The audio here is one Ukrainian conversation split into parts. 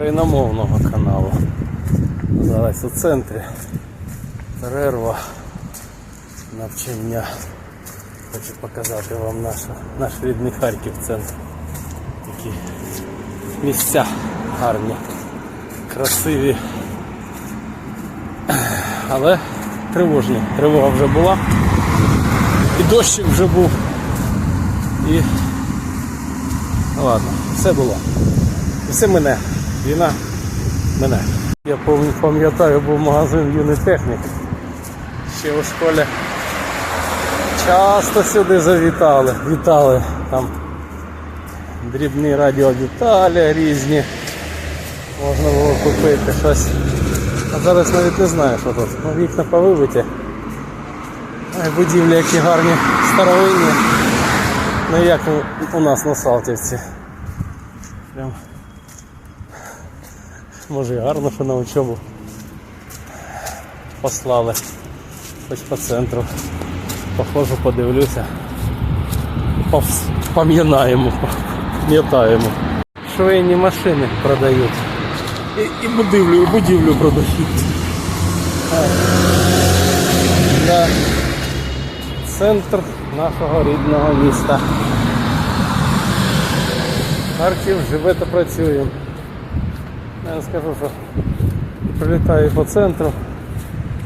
Україномовного каналу. Зараз у центрі перерва навчання. Хочу показати вам наш, наш рідний Харків центр. Такі місця гарні, красиві. Але тривожні. Тривога вже була. І дощик вже був. І ладно, все було. І все мене. Війна мене. Я пам- пам'ятаю, був магазин юний технік. Ще у школі. Часто сюди завітали, вітали там дрібні радіодеталі різні. Можна було купити щось. А зараз навіть не знаю, що тут. Ну, вікна повибиті. Ай, будівлі які гарні, старовинні. Ну як у нас на Салтівці. Прям Може і гарно, що на учобу послали. Хоч по центру. Походжу, подивлюся. Пам'ятаємо, пам'ятаємо. Швейні машини продають. І, і будівлю, і будівлю продають. Да. Центр нашого рідного міста. Харків живе та працює. Я скажу, що прилітаю по центру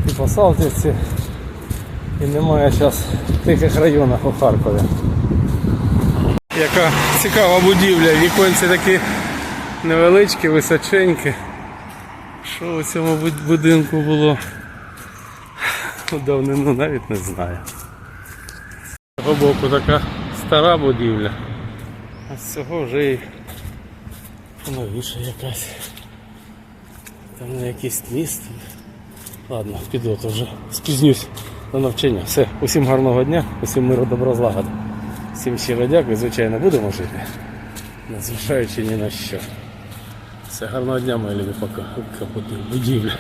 і по Салтівці. І немає зараз тихих районах у Харкові. Яка цікава будівля, віконці такі невеличкі, височенькі. Що у цьому будинку було? Давнину навіть не знаю. З цього боку така стара будівля. А з цього вже і новіша якась. Там на якийсь міст. Ладно, піду, то вже спізнюсь на навчання. Все, усім гарного дня, усім миру, добра, злагоди. Всім щиро дякую, звичайно, будемо жити. Незважаючи ні на що. Все, гарного дня, мої любі пока. Будівля.